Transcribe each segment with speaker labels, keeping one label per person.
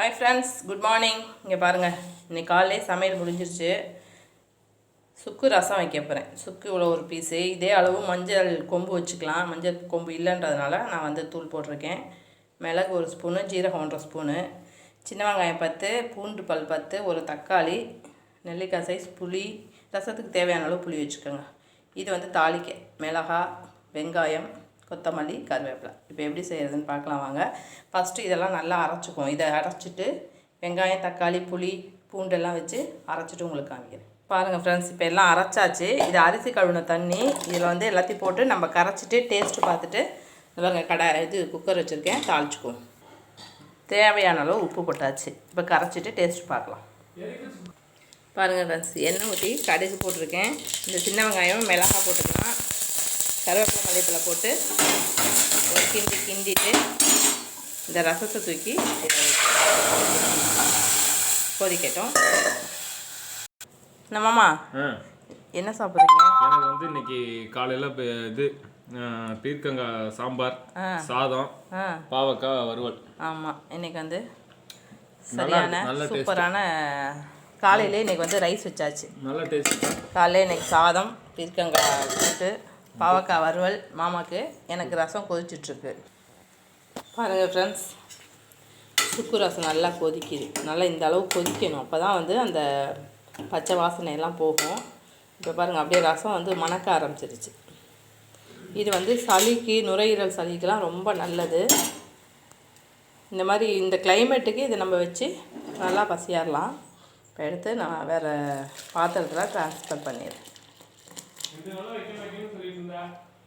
Speaker 1: Hi friends good morning இங்கே பாருங்கள் இன்றைக்கி காலையிலே சமையல் முடிஞ்சிருச்சு. சுக்கு ரசம் வைக்க போகிறேன் சுக்கு இவ்வளோ ஒரு பீஸு இதே அளவு மஞ்சள் கொம்பு வச்சுக்கலாம். மஞ்சள் கொம்பு இல்லைன்றதுனால நான் வந்து தூள் போட்டிருக்கேன். மிளகு ஒரு ஸ்பூனு ஜீரகம் ஒன்றரை ஸ்பூனு சின்ன வெங்காயம் பத்து பூண்டு பல் பத்து ஒரு தக்காளி நெல்லிக்காய் சைஸ் புளி. ரசத்துக்கு தேவையான அளவு புளி வச்சுக்கோங்க. இது வந்து தாளிக்க. மிளகா வெங்காயம் கொத்தமல்லி கருவேப்பிலை. இப்போ எப்படி செய்கிறதுன்னு பார்க்கலாம் வாங்க. ஃபஸ்ட்டு இதெல்லாம் நல்லா அரைச்சிக்குவோம். இதை அரைச்சிட்டு வெங்காயம் தக்காளி புளி பூண்டெல்லாம் வச்சு அரைச்சிட்டு உங்களுக்கு காமிக்கிறேன். பாருங்கள் ஃப்ரெண்ட்ஸ் இப்போ எல்லாம் அரைச்சாச்சு. இது அரிசி கழுவின தண்ணி இதில் வந்து எல்லாத்தையும் போட்டு நம்ம கரைச்சிட்டு டேஸ்ட்டு பார்த்துட்டு பாருங்கள் கடை இது குக்கர் வச்சுருக்கேன் தாளிச்சுக்குவோம். தேவையான அளவு உப்பு போட்டாச்சு. இப்போ கரைச்சிட்டு டேஸ்ட் பார்க்கலாம். பாருங்கள் ஃப்ரெண்ட்ஸ் எண்ணெய் ஊற்றி கடுகு போட்டிருக்கேன். இந்த சின்ன வெங்காயம் மிளகாய் போட்டுக்கலாம். கருவேப்பிலை மல்லிப்பழம் போட்டு ஒரு கிண்டி கிண்டிட்டு இந்த ரசத்தை தூக்கி. கொதிக்கட்டும். நம்மம்மா
Speaker 2: ஆ.
Speaker 1: என்ன சாப்பிட்றீங்க?
Speaker 2: எனக்கு வந்து இன்னைக்கு காலையில் இது ஆ, பீர்க்கங்காய் சாம்பார். சாதம் பாவக்காய் வறுவல்.
Speaker 1: ஆமாம் இன்னைக்கு வந்து சரியான. சூப்பரான காலையிலே இன்னைக்கு வந்து ரைஸ் வச்சாச்சு.
Speaker 2: நல்ல டேஸ்ட்
Speaker 1: காலையில் இன்னைக்கு சாதம் பீர்க்கங்காய் கூட்டு பாவக்காய் வறுவல் மாமாக்கு எனக்கு ரசம் கொதிச்சிட்ருக்கு. பாருங்கள் ஃப்ரெண்ட்ஸ் சுக்கு ரசம் நல்லா கொதிக்குது. நல்லா இந்த அளவு கொதிக்கணும். அப்போ தான் வந்து அந்த பச்சை வாசனை எல்லாம் போகும். இப்போ பாருங்கள் அப்படியே ரசம் வந்து மணக்க ஆரம்பிச்சிருச்சு. இது வந்து சளிக்கு நுரையீரல் சளிக்கெலாம் ரொம்ப நல்லது. இந்த மாதிரி இந்த கிளைமேட்டுக்கு இதை நம்ம வச்சு நல்லா பசியாரலாம் இப்போ எடுத்து நான் வேறு பாத்திரத்தில் ட்ரான்ஸ்ஃபர் பண்ணிடுறேன்.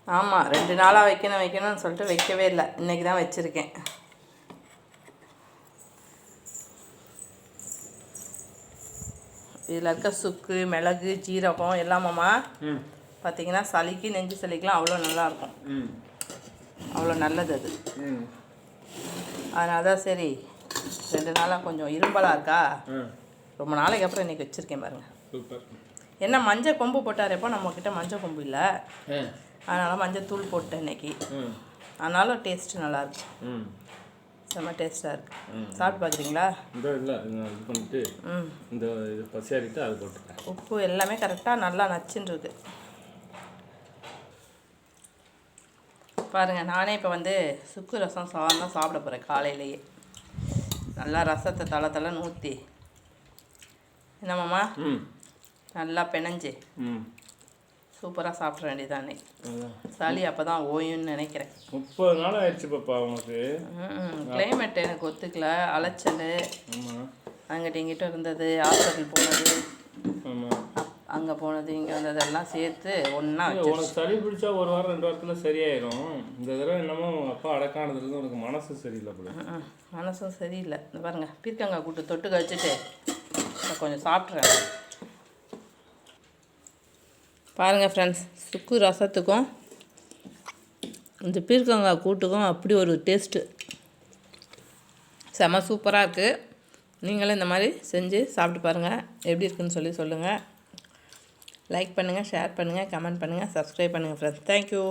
Speaker 1: ஆமாம் ரெண்டு நாளாக வைக்கணும் வைக்கணும்னு சொல்லிட்டு வைக்கவே இல்லை. இன்றைக்கி தான் வச்சுருக்கேன். இதில் இருக்க சுக்கு மிளகு ஜீரகம் எல்லாமாம்மா பார்த்தீங்கன்னா சளிக்கு நெஞ்சு சளிக்கெலாம் அவ்வளோ நல்லாயிருக்கும் அவ்வளோ நல்லது அது. அதனால தான் சரி ரெண்டு நாளாக கொஞ்சம் இரும்பலாக இருக்கா? ரொம்ப நாளைக்கு அப்புறம் இன்றைக்கி வச்சுருக்கேன் பாருங்கள்
Speaker 2: சூப்பர்.
Speaker 1: என்ன மஞ்சள் கொம்பு போட்டாரப்போ நம்மக்கிட்ட மஞ்சள் கொம்பு இல்லை. அதனால் மஞ்சள் தூள் போட்டேன் இன்னைக்கு.
Speaker 2: ம்.
Speaker 1: ஆனாலும் டேஸ்ட்டு நல்லாயிருக்கு
Speaker 2: ம்.
Speaker 1: செம்ம டேஸ்ட்டாக இருக்குது சாப்பிட்டு பார்க்குறீங்களா
Speaker 2: இந்த இல்லை இது பண்ணிட்டு இந்த இது பசியாரிட்டு அது போட்டுட்டேன்.
Speaker 1: உப்பு எல்லாமே கரெக்டாக நல்லா நச்சுன்னு இருக்கு பாருங்கள் நானே இப்போ வந்து சுக்கு ரசம் சாதம் தான் சாப்பிட போகிறேன் காலையிலேயே. நல்லா ரசத்தை தலை தலைன்னு ஊற்றி என்னம்மாம்மா?
Speaker 2: ம்.
Speaker 1: நல்லா பிணைஞ்சு.
Speaker 2: ம்.
Speaker 1: சூப்பராக சாப்பிட வேண்டியதானே. சளி அப்போ தான் ஓயும்னு நினைக்கிறேன்.
Speaker 2: முப்பது நாள் ஆயிடுச்சு பாப்பா உனக்கு.
Speaker 1: கிளைமேட் எனக்கு ஒத்துக்கல. அலைச்சல். அங்கிட்ட இங்கிட்ட இருந்தது. ஹாஸ்பிட்டல் போனது. அங்கே போனது இங்கே வந்ததெல்லாம் சேர்த்து ஒன்றா
Speaker 2: உனக்கு சளி பிடிச்சா ஒரு வாரம் ரெண்டு வாரத்துல சரியாயிரும். இந்த தடவை என்னமோ அப்பா அடக்கானதுலேருந்து உனக்கு மனசு சரியில்லை போல.
Speaker 1: மனசும் சரியில்லை. இந்த பாருங்க. பீர்க்கங்காய் கூட்டு தொட்டு கழிச்சிட்டு கொஞ்சம் சாப்பிட்றேன் பாருங்கள் ஃப்ரெண்ட்ஸ் சுக்கு ரசத்துக்கும் இந்த பீர்க்கங்காய் கூட்டுக்கும் அப்படி ஒரு டேஸ்ட்டு செம சூப்பராக இருக்குது நீங்களும் இந்த மாதிரி செஞ்சு சாப்பிட்டு பாருங்கள் எப்படி இருக்குன்னு சொல்லி சொல்லுங்கள் லைக் பண்ணுங்கள் ஷேர் பண்ணுங்கள் கமெண்ட் பண்ணுங்கள் சப்ஸ்கிரைப் பண்ணுங்கள் ஃப்ரெண்ட்ஸ் தேங்க்யூ